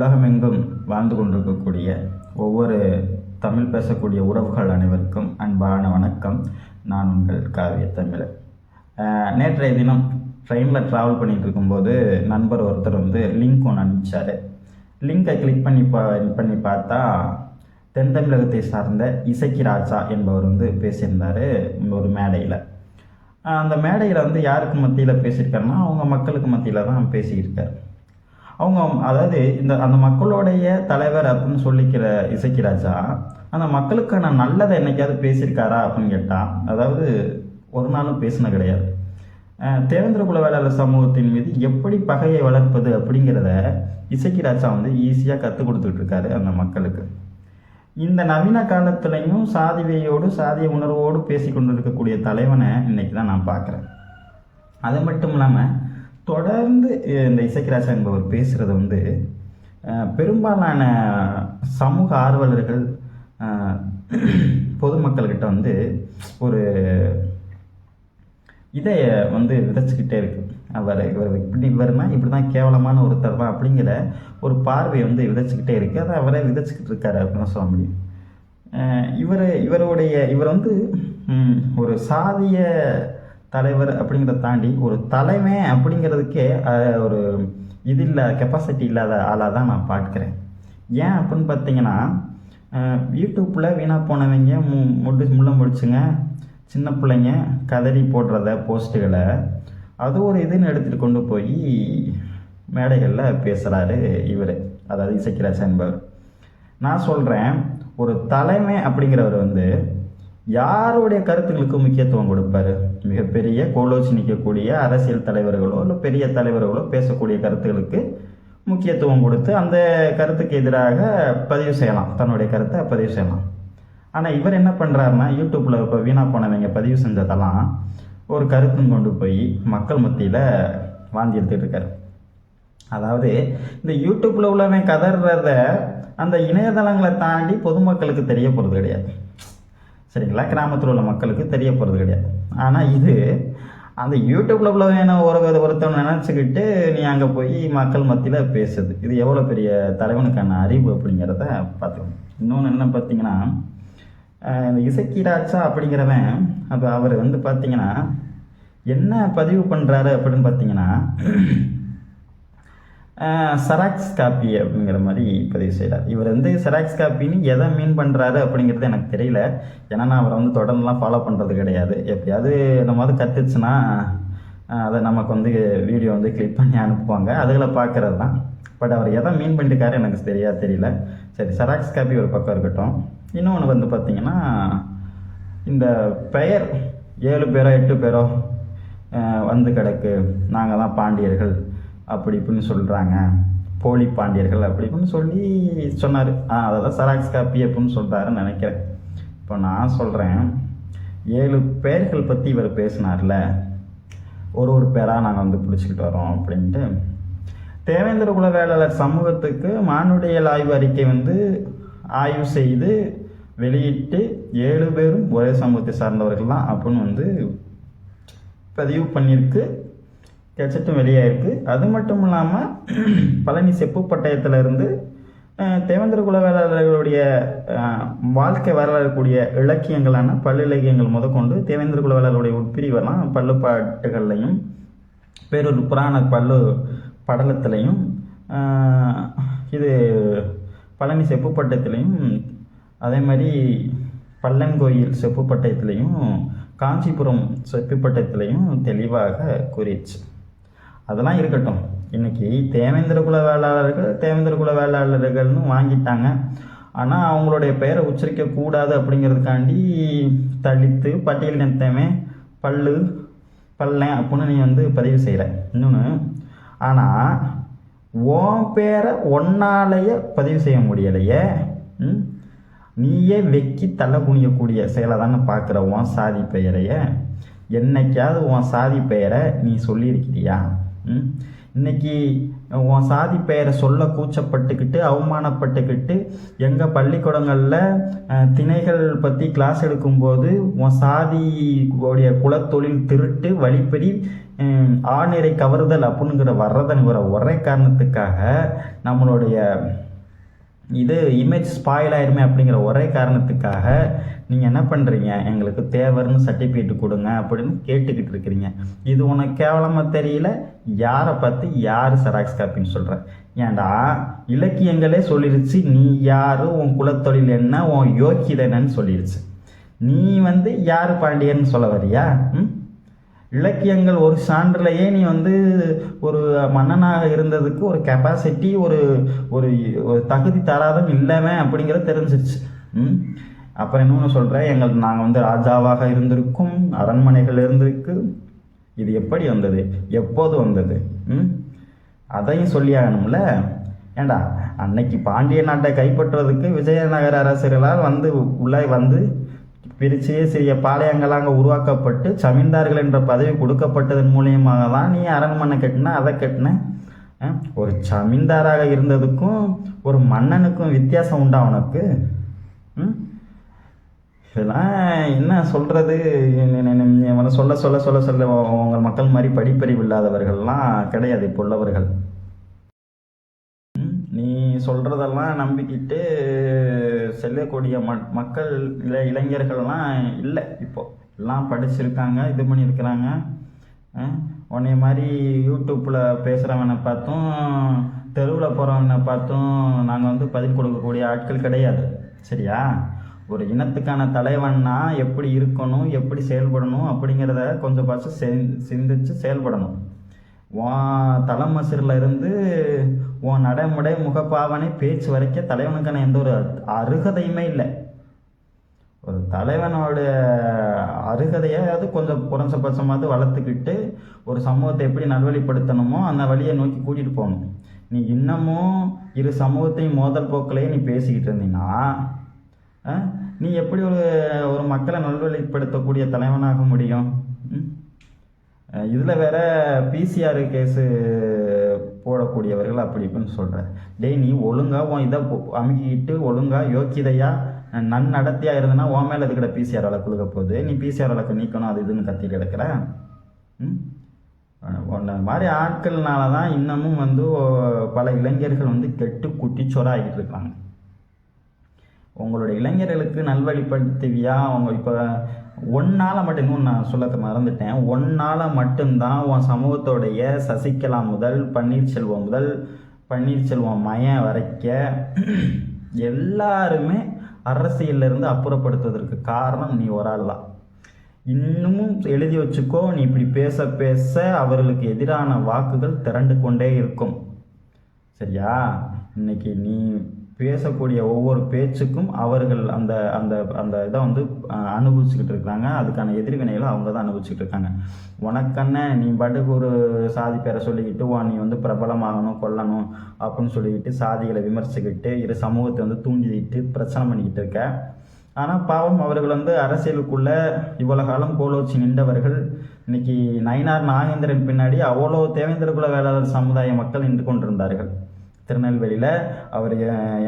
உலகமெங்கும் வாழ்ந்து கொண்டிருக்கக்கூடிய ஒவ்வொரு தமிழ் பேசக்கூடிய உறவுகள் அனைவருக்கும் அன்பான வணக்கம். நான் உங்கள் காவிய தமிழர். நேற்றைய தினம் ட்ரெயினில் ட்ராவல் பண்ணிட்டு இருக்கும்போது நண்பர் ஒருத்தர் வந்து லிங்க் ஒன்று அனுப்பிச்சாரு. லிங்கை கிளிக் பண்ணி பா பண்ணி பார்த்தா தென் தமிழகத்தை சார்ந்த இசைக்கு ராஜா என்பவர் வந்து பேசியிருந்தார் ஒரு மேடையில். அந்த மேடையில் வந்து யாருக்கு மத்தியில் பேசியிருக்காருன்னா அவங்க மக்களுக்கு மத்தியில் தான் பேசியிருக்காரு. அவங்க அதாவது இந்த அந்த மக்களுடைய தலைவர் அப்படின்னு சொல்லிக்கிற இசைக்கு ராஜா அந்த மக்களுக்கான நல்லதை என்னைக்காவது பேசியிருக்காரா அப்படின்னு கேட்டால் அதாவது ஒரு நாளும் பேசின கிடையாது. தேவேந்திர குல வேளாளர் சமூகத்தின் மீது எப்படி பகையை வளர்ப்பது அப்படிங்கிறத இசைக்கு ராஜா வந்து ஈஸியாக கற்றுக் கொடுத்துட்டு இருக்காரு அந்த மக்களுக்கு. இந்த நவீன காலத்துலையும் சாதிவையோடு சாதிய உணர்வோடு பேசி கொண்டு இருக்கக்கூடிய தலைவனை இன்னைக்கு தான் நான் பார்க்குறேன். அது மட்டும் இல்லாமல் தொடர்ந்து இந்த இசைக்கிராஜா என்பவர் பேசுகிறது வந்து பெரும்பாலான சமூக ஆர்வலர்கள் பொதுமக்கள்கிட்ட வந்து ஒரு இதை வந்து விதைச்சிக்கிட்டே இருக்கு. அவர் இவர் இப்படி இவர்னா இப்படி தான் கேவலமான ஒருத்தர் தான் அப்படிங்கிற ஒரு பார்வை வந்து விதைச்சிக்கிட்டே இருக்குது அதை அவரே விதைச்சிக்கிட்டு இருக்காரு அப்படின்னு சொல்ல முடியும் இவர் இவருடைய இவர் வந்து ஒரு சாதிய தலைவர் அப்படிங்கிறத தாண்டி ஒரு தலைமை அப்படிங்கிறதுக்கே ஒரு இது இல்லை கெப்பாசிட்டி இல்லாத ஆளாக தான் நான் பார்க்குறேன். ஏன் அப்படின்னு பார்த்தீங்கன்னா யூடியூப்பில் வீணாக போனவங்க மு முடி முள்ள முடிச்சுங்க சின்ன பிள்ளைங்க கதறி போடுறத போஸ்ட்டுகளை அது ஒரு இதுன்னு எடுத்துகிட்டு கொண்டு போய் மேடைகளில் பேசுகிறாரு இவர். அதாவது இசைக்கிராஜா என்பவர். நான் சொல்கிறேன் ஒரு தலைமை அப்படிங்கிறவர் வந்து யாருடைய கருத்துக்களுக்கு முக்கியத்துவம் கொடுப்பாரு? மிகப்பெரிய கோலோசினிக்கக்கூடிய அரசியல் தலைவர்களோ இல்லை பெரிய தலைவர்களோ பேசக்கூடிய கருத்துக்களுக்கு முக்கியத்துவம் கொடுத்து அந்த கருத்துக்கு எதிராக பதிவு செய்யலாம். தன்னுடைய கருத்தை பதிவு செய்யலாம். ஆனால் இவர் என்ன பண்ணுறாருன்னா யூடியூப்பில் இப்போ வீணாக போனவங்க பதிவு செஞ்சதெல்லாம் ஒரு கருத்தும் கொண்டு போய் மக்கள் மத்தியில் வாந்தி எடுத்துகிட்டு இருக்காரு. அதாவது இந்த யூடியூப்பில் உள்ளவன் கதறத அந்த இணையதளங்களை தாண்டி பொதுமக்களுக்கு தெரிய போகிறது கிடையாது. சரிங்களா? கிராமத்தில் உள்ள மக்களுக்கு தெரிய போகிறது கிடையாது. ஆனால் இது அந்த யூடியூப்பில் உள்ள வேணும் ஒரு ஒருத்தவன் நினச்சிக்கிட்டு நீ அங்கே போய் மக்கள் மத்தியில் பேசுது. இது எவ்வளோ பெரிய தலைவனுக்கான அறிவு அப்படிங்கிறத பார்த்துக்கணும். இன்னொன்று என்ன பார்த்தீங்கன்னா இந்த இசக்கி அப்படிங்கிறவன் அப்போ அவர் வந்து பார்த்தீங்கன்னா என்ன பதிவு பண்ணுறாரு அப்படின்னு பார்த்தீங்கன்னா செராக்ஸ் காப்பி அப்படிங்கிற மாதிரி பதிவு செய்கிறார் இவர் வந்து செராக்ஸ் காப்பின்னு எதை மீன் பண்ணுறாரு அப்படிங்கிறது எனக்கு தெரியல. ஏன்னா நான் அவரை வந்து தொடர்ந்துலாம் ஃபாலோ பண்ணுறது கிடையாது. எப்பயாவது இந்த மாதிரி கற்றுச்சுன்னா அதை நமக்கு வந்து வீடியோ வந்து கிளிக் பண்ணி அனுப்புவாங்க. அதுகளை பார்க்கறது தான். பட் அவர் எதை மீன் பண்ணிருக்காரு எனக்கு சரியாக தெரியல. சரி செராக்ஸ் காப்பி ஒரு பக்கம் இருக்கட்டும். இன்னொன்று வந்து பார்த்தீங்கன்னா இந்த பெயர் ஏழு பேரோ எட்டு பேரோ வந்து கிடக்கு. நாங்கள் தான் பாண்டியர்கள். அப்படி இப்படின்னு சொல்கிறாங்க போலி பாண்டியர்கள் அப்படி இப்படின்னு சொல்லி சொன்னார். ஆ அதை தான் சராக்ஸ் காப்பி அப்படின்னு சொல்கிறாருன்னு நினைக்கிறேன். இப்போ நான் சொல்கிறேன் ஏழு பேர்கள் பற்றி இவர் பேசினார்ல. ஒரு ஒரு பேராக நாங்கள் வந்து பிடிச்சிக்கிட்டு வரோம் அப்படின்ட்டு. தேவேந்திர குல வேளாளர் சமூகத்துக்கு மானுடையல் ஆய்வு அறிக்கை வந்து ஆய்வு செய்து வெளியிட்டு ஏழு பேரும் ஒரே சமூகத்தை சார்ந்தவர்கள் தான் அப்படின்னு வந்து பதிவு பண்ணியிருக்கு. கெச்சட்டும் வெளியாயிருக்கு. அது மட்டும் இல்லாமல் பழனி செப்பு பட்டயத்துல இருந்து தேவேந்திர குல வேளாளர்களுடைய வாழ்க்கை வரலாறு கூடிய இலக்கியங்களான பல்லு இலக்கியங்கள் முதற்கொண்டு தேவேந்திர குல உட்பிரிவெல்லாம் பல்லுப்பாட்டுகள்லையும் வேறொரு புராண பல்லு படலத்திலையும் இது பழனி செப்புப்பட்டயத்திலையும் அதே மாதிரி பல்லங்கோயில் செப்புப்பட்டயத்திலையும் காஞ்சிபுரம் செப்புப்பட்டயத்திலையும் தெளிவாக கூறிடுச்சு அதெல்லாம் இருக்கட்டும். இன்றைக்கி தேவேந்திர குல வேளாளர்கள் தேவேந்திர குல வேளாளர்கள்னு வாங்கிட்டாங்க. ஆனால் அவங்களுடைய பெயரை உச்சரிக்கக்கூடாது அப்படிங்கிறதுக்காண்டி தலித்து பட்டியல் நிறுத்தமே பல்லு பல்லன் அப்படின்னு நீ வந்து பதிவு செய்கிற இன்னொன்று ஆனால் உன் பேரை ஒன்னாலேயே பதிவு செய்ய முடியலையே. ம்? நீயே வெக்கி தலை குனியக்கூடிய செயலை தானே பார்க்குற உன் சாதி பெயரையே. என்னைக்காவது உன் சாதி பெயரை நீ சொல்லியிருக்கிறியா இன்னைக்கு உன் சாதி பெயரை சொல்ல கூச்சப்பட்டுக்கிட்டு அவமானப்பட்டுக்கிட்டு எங்கள் பள்ளிக்கூடங்களில் திணைகள் பற்றி கிளாஸ் எடுக்கும்போது உன் சாதி உடைய குலத்தொழில் திருட்டு வழிப்படி ஆணிரை கவருதல் அப்படிங்கிற வர்றதனுங்கிற ஒரே காரணத்துக்காக நம்மளுடைய இது இமேஜ் ஸ்பாயில் ஆயிருமே அப்படிங்கிற ஒரே காரணத்துக்காக நீங்கள் என்ன பண்ணுறீங்க எங்களுக்கு தேவர்னு சர்டிஃபிகேட் கொடுங்க அப்படின்னு கேட்டுக்கிட்டு இருக்கிறீங்க. இது உனக்கு கேவலமாக தெரியல? யாரை பார்த்து யார் செராக்ஸ் காப்பின்னு சொல்கிற ஏன்டா? இலக்கியங்களே சொல்லிருச்சு. நீ யார்? உன் குலத்தொழில் என்ன? உன் யோக்கியதனன்னு சொல்லிடுச்சு நீ வந்து யார் பாண்டியன்னு சொல்ல வரியா? ம்? இலக்கியங்கள் ஒரு சான்றிலேயே நீ வந்து ஒரு மன்னனாக இருந்ததுக்கு ஒரு கெப்பாசிட்டி ஒரு ஒரு ஒரு தகுதி தராதம் இல்லவே அப்படிங்கிறது தெரிஞ்சிச்சு ம்? அப்புறம் இன்னொன்று சொல்கிறேன் எங்கள் நாங்கள் வந்து ராஜாவாக இருந்திருக்கும் அரண்மனைகள் இருந்திருக்கு. இது எப்படி வந்தது? எப்போது வந்தது? ம்? அதையும் சொல்லி ஆகணும்ல? ஏண்டா அன்னைக்கு பாண்டிய நாட்டை கைப்பற்றுவதற்கு விஜயநகர அரசர்களால் வந்து உள்ளே வந்து பிரித்து சிறிய பாளையங்கள் அங்கே உருவாக்கப்பட்டு ஜமீன்தார்கள் என்ற பதவி கொடுக்கப்பட்டதன் மூலியமாக தான் நீ அரண்மனை கட்டின அதை கட்டின ஒரு ஜமீன்தாராக இருந்ததுக்கும் ஒரு மன்னனுக்கும் வித்தியாசம் உண்டா உனக்கு இதெல்லாம் என்ன சொல்கிறது சொல்ல சொல்ல சொல்ல சொல்ல உங்கள் மக்கள் மாதிரி படிப்பறிவு இல்லாதவர்கள்லாம் கிடையாது இப்போ உள்ளவர்கள் நீ சொல்கிறதெல்லாம் நம்பிக்கிட்டு செல்லக்கூடிய ம மக்கள் இல்லை இளைஞர்கள்லாம் இல்லை இப்போ. எல்லாம் படிச்சிருக்காங்க இது பண்ணியிருக்கிறாங்க. உன்னைய மாதிரி யூடியூப்பில் பேசுகிறவனை பார்த்தும் தெருவில் போகிறவனை பார்த்தும் நாங்கள் வந்து பதில் கொடுக்கக்கூடிய ஆட்கள் கிடையாது. சரியா? ஒரு இனத்துக்கான தலைவன்னா எப்படி இருக்கணும் எப்படி செயல்படணும் அப்படிங்கிறத கொஞ்சம் பார்த்து சிந்திச்சு செயல்படணும். வா தலைமசிரில் இருந்து உன் நடைமுறை முகப்பாவனை பேச்சு வரைக்கும் தலைவனுக்கான எந்த ஒரு அருகதையுமே இல்லை. ஒரு தலைவனோட அருகதையாவது கொஞ்சம் குறைஞ்சபட்சமாவது வளர்த்துக்கிட்டு ஒரு சமூகத்தை எப்படி நல்வழிப்படுத்தணுமோ அந்த வழியை நோக்கி கூட்டிகிட்டு போகணும். நீ இன்னமும் இரு சமூகத்தையும் மோதல் போக்கிலேயே நீ பேசிக்கிட்டு இருந்தீங்கன்னா ஆ, நீ எப்படி ஒரு ஒரு மக்களை நல்வழிப்படுத்தக்கூடிய தலைவனாக முடியும்? இதில் வேற பிசிஆர் கேஸு போடக்கூடியவர்கள் அப்படி இப்படின்னு சொல்கிறேன் டேய் நீ ஒழுங்காக உன் இதை அமுகிக்கிட்டு ஒழுங்காக யோக்கியதையாக நன்னடத்தையாக இருந்ததுன்னா உன் மேலே இருக்கிற பிசிஆர் வழக்கு போகுது? நீ பிசிஆர் வழக்கு நீக்கணும் அது இதுன்னு கத்தி கிடக்குற? ம்? உன்ன மாதிரி ஆட்கள்னால தான் இன்னமும் வந்து ஓ- பல இளைஞர்கள் வந்து கெட்டு குட்டிச்சோராக ஆகிட்டு இருக்காங்க உங்களுடைய இளைஞர்களுக்கு நல்வழிப்படுத்துவியா? அவங்க இப்போ ஒன்னால் மட்டும் இன்னும் நான் சொல்ல மறந்துட்டேன். ஒன்னால் மட்டும்தான் உன் சமூகத்தோடைய சசிகலா முதல் பன்னீர்செல்வம் முதல் பன்னீர்செல்வம் மயம் வரைக்க எல்லாருமே அரசியலிருந்து அப்புறப்படுத்துவதற்கு காரணம் நீ ஒரு ஆள் தான். இன்னமும் எழுதி வச்சுக்கோ நீ இப்படி பேச பேச அவர்களுக்கு எதிரான வாக்குகள் திரண்டு கொண்டே இருக்கும். சரியா? இன்னைக்கு நீ பேசக்கூடிய ஒவ்வொரு பேச்சுக்கும் அவர்கள் அந்த அந்த அந்த இதை வந்து அனுபவிச்சுக்கிட்டு இருக்காங்க அதுக்கான எதிர்வினைகளை அவங்க தான் அனுபவிச்சுக்கிட்டு இருக்காங்க. உனக்கண்ணே நீ பாட்டுக்கு ஒரு சாதி பேரை சொல்லிக்கிட்டு "வா, நீ வந்து பிரபலமாகணும் கொல்லணும் அப்படின்னு சொல்லிக்கிட்டு சாதிகளை விமர்சிக்கிட்டு இரு சமூகத்தை வந்து தூண்டிக்கிட்டு பிரச்சனை பண்ணிக்கிட்டு இருக்க. ஆனால் பாவம் அவர்கள் வந்து அரசியலுக்குள்ள இவ்வளோ காலம் கோலோச்சி நின்றவர்கள். இன்னைக்கு நயினார் நாகேந்திரன் பின்னாடி அவ்வளோ தேவேந்திர குல வேளாளர் சமுதாய மக்கள் நின்று கொண்டிருந்தார்கள். திருநெல்வேலியில் அவர்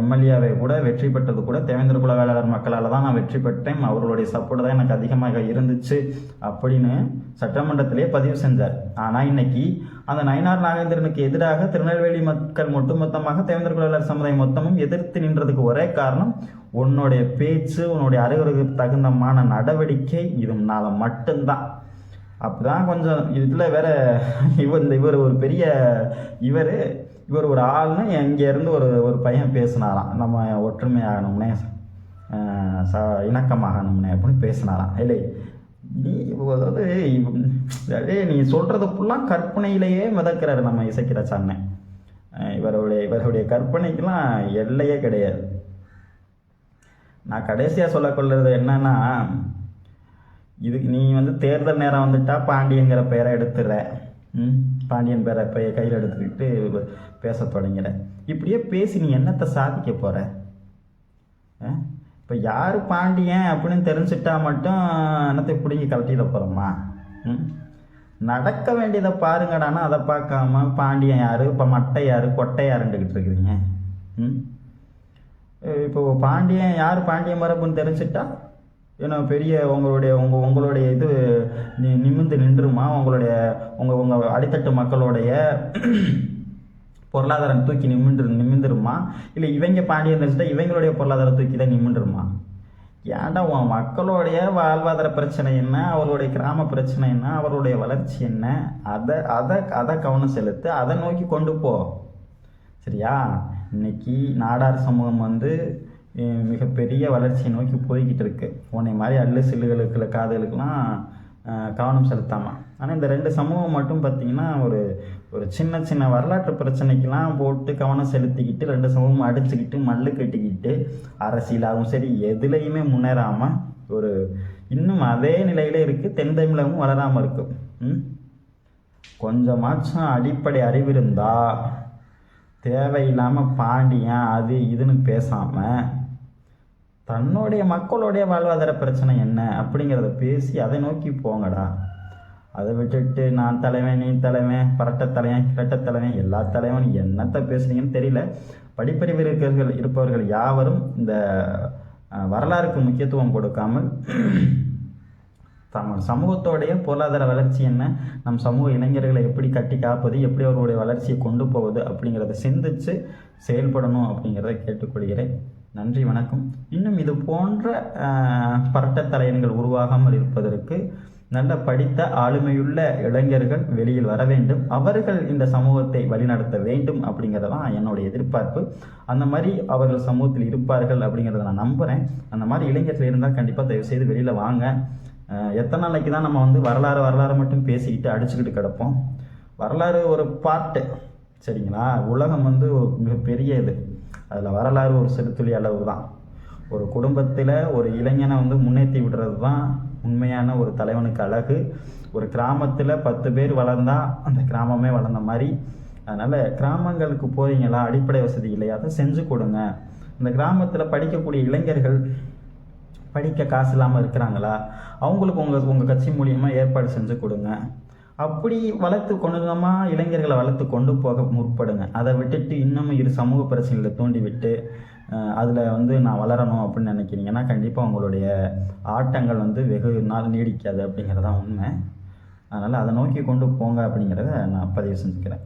எம்எல்ஏவை கூட வெற்றி பெற்றது கூட தேவேந்திர குல வேளாளர் மக்களால் தான் நான் வெற்றி பெற்றேன். அவர்களுடைய சப்போர்ட் தான் எனக்கு அதிகமாக இருந்துச்சு அப்படின்னு சட்டமன்றத்திலே பதிவு செஞ்சார். ஆனால் இன்னைக்கு அந்த நயினார் நாகேந்திரனுக்கு எதிராக திருநெல்வேலி மக்கள் ஒட்டுமொத்தமாக தேவேந்திர குல சமுதாயம் மொத்தமும் எதிர்த்து நின்றதுக்கு ஒரே காரணம் உன்னுடைய பேச்சு உன்னுடைய அறிவுரைக்கு தகுந்தமான நடவடிக்கை இதனால மட்டும்தான். அப்படிதான் கொஞ்சம் இதில் வேற இவர் இந்த இவர் ஒரு பெரிய இவர். இவர் ஒரு ஆள்னு இங்கேருந்து ஒரு ஒரு பையன் பேசினாராம். நம்ம ஒற்றுமையாகணும்னே ச- இணக்கமாகணும்னே அப்படின்னு பேசினாராம். இல்லை நீ அதாவது அதே டேய், நீ சொல்கிறது ஃபுல்லாக கற்பனையிலேயே மிதக்கிறாரு நம்ம இசைக்கிற அண்ணன் இவருடைய இவருடைய கற்பனைக்கெலாம் எல்லையே கிடையாது. நான் கடைசியாக சொல்ல என்னன்னா இதுக்கு நீ வந்து தேர்தல் நேரம் வந்துட்டா பாண்டியங்கிற பெயரை எடுத்துடுற. ம்? பாண்டியன் பேரை பைய கையில் எடுத்துக்கிட்டு பேச தொடங்கிற இப்படியே பேசி நீ என்னத்தை சாதிக்க போகிற இப்போ யார் பாண்டியன் அப்படின்னு தெரிஞ்சிட்டா மட்டும் என்னத்தை பிடிங்கி கழட்டிட போகிறோமா ம்? நடக்க வேண்டியதை பாருங்கடானா அதை பார்க்காம பாண்டியன் யார்? இப்போ மட்டை யார்? கொட்டை யாருன்னுக்கிட்டு இருக்கிறீங்க? ம்? இப்போ பாண்டியன் யார் பாண்டியன் மரபுன்னு தெரிஞ்சிட்டா ஏன்னா பெரிய உங்களுடைய உங்கள் உங்களுடைய இது நி நிமிர்ந்து நின்றுமா? உங்களுடைய உங்கள் உங்கள் அடித்தட்டு மக்களுடைய பொருளாதாரம் தூக்கி நிமிந்து நிமிந்துருமா இல்லை இவங்க பாண்டி இருந்துச்சுட்டா இவங்களுடைய பொருளாதாரம் தூக்கி தான் நிமிண்டுருமா ஏன்டா உன் மக்களுடைய வாழ்வாதார பிரச்சனை என்ன? அவர்களுடைய கிராம பிரச்சனை என்ன? அவர்களுடைய வளர்ச்சி என்ன? அதை அதை அதை கவனம் செலுத்து அதை நோக்கி கொண்டு போ. சரியா? இன்னைக்கு நாடார் சமூகம் வந்து மிகப்பெரிய வளர்ச்சியை நோக்கி போய்கிட்டு இருக்கு உன்னை மாதிரி அல்லு சில்லுகளுக்கு காதுகளுக்கெல்லாம் கவனம் செலுத்தாமல் ஆனால் இந்த ரெண்டு சமூகம் மட்டும் பார்த்திங்கன்னா ஒரு ஒரு சின்ன சின்ன வரலாற்று பிரச்சனைக்கெலாம் போட்டு கவனம் செலுத்திக்கிட்டு ரெண்டு சமூகம் அடிச்சுக்கிட்டு மல்லு கட்டிக்கிட்டு அரசியலாகவும் சரி எதுலேயுமே முன்னேறாமல் ஒரு இன்னும் அதே நிலையில் இருக்குது தென் தமிழகமும் வளராமல் இருக்கும் கொஞ்சமாச்சும் அடிப்படை அறிவு இருந்தால் தேவையில்லாமல் பாண்டியன் அது இதுன்னு பேசாமல் தன்னுடைய மக்களுடைய வாழ்வாதார பிரச்சனை என்ன அப்படிங்கிறத பேசி அதை நோக்கி போங்கடா. அதை விட்டுட்டு நான் தலைவன் நீ தலைவன் பரட்ட தலைவன் கிரட்ட தலைவன் எல்லா தலைவன் என்னத்தை பேசுனீங்கன்னு தெரியல. படிப்பறிவு இருக்கிறவர்கள் இருப்பவர்கள் யாவரும் இந்த வரலாறுக்கு முக்கியத்துவம் கொடுக்காமல் தம் சமூகத்தோடைய பொருளாதார வளர்ச்சி என்ன நம் சமூக இளைஞர்களை எப்படி கட்டி காப்பது எப்படி அவர்களுடைய வளர்ச்சியை கொண்டு போவது அப்படிங்கிறத சிந்திச்சு செயல்படணும் அப்படிங்கிறத கேட்டுக்கொள்கிறேன். நன்றி வணக்கம். இன்னும் இது போன்ற பரட்ட தலையன்கள் உருவாகாமல் இருப்பதற்கு நல்ல படித்த ஆளுமையுள்ள இளைஞர்கள் வெளியில் வர வேண்டும். அவர்கள் இந்த சமூகத்தை வழிநடத்த வேண்டும் அப்படிங்கிறது தான் என்னுடைய எதிர்பார்ப்பு. அந்த மாதிரி அவர்கள் சமூகத்தில் இருப்பார்கள் அப்படிங்கிறத நான் நம்புகிறேன் அந்த மாதிரி இளைஞர்கள் இருந்தால் கண்டிப்பாக தயவு செய்து வெளியில் வாங்க. எத்தனை நாளைக்கு தான் நம்ம வந்து வரலாறு வரலாறு மட்டும் பேசிக்கிட்டு அடிச்சுக்கிட்டு கிடப்போம்? வரலாறு ஒரு பார்ட்டு சரிங்களா? உலகம் வந்து மிகப்பெரிய இது. அதில் வரலாறு ஒரு சிறுத்துளி அளவு தான் ஒரு குடும்பத்தில் ஒரு இளைஞனை வந்து முன்னேற்றி விடுறது தான் உண்மையான ஒரு தலைவனுக்கு அழகு. ஒரு கிராமத்தில் பத்து பேர் வளர்ந்தால் அந்த கிராமமே வளர்ந்த மாதிரி. அதனால் கிராமங்களுக்கு போகிறீங்களா அடிப்படை வசதி இல்லையா? அதை செஞ்சு கொடுங்க. இந்த கிராமத்தில் படிக்கக்கூடிய இளைஞர்கள் படிக்க காசு இல்லாமல் இருக்கிறாங்களா? அவங்களுக்கு உங்கள் உங்கள் கட்சி மூலியமாக ஏற்பாடு செஞ்சு கொடுங்க. அப்படி வளர்த்து கொண்டுமா இளைஞர்களை வளர்த்து கொண்டு போக முற்படுங்க. அதை விட்டுட்டு இன்னமும் இரு சமூக பிரச்சனைகளை தூண்டிவிட்டு அதில் வந்து நான் வளரணும் அப்படின்னு நினைக்கிறீங்கன்னா கண்டிப்பாக உங்களுடைய ஆட்டங்கள் வந்து வெகு நாள் நீடிக்காது அப்படிங்கிறதான் உண்மை. அதனால் அதை நோக்கி கொண்டு போங்க அப்படிங்கிறத நான் பதிவு செஞ்சுக்கிறேன்.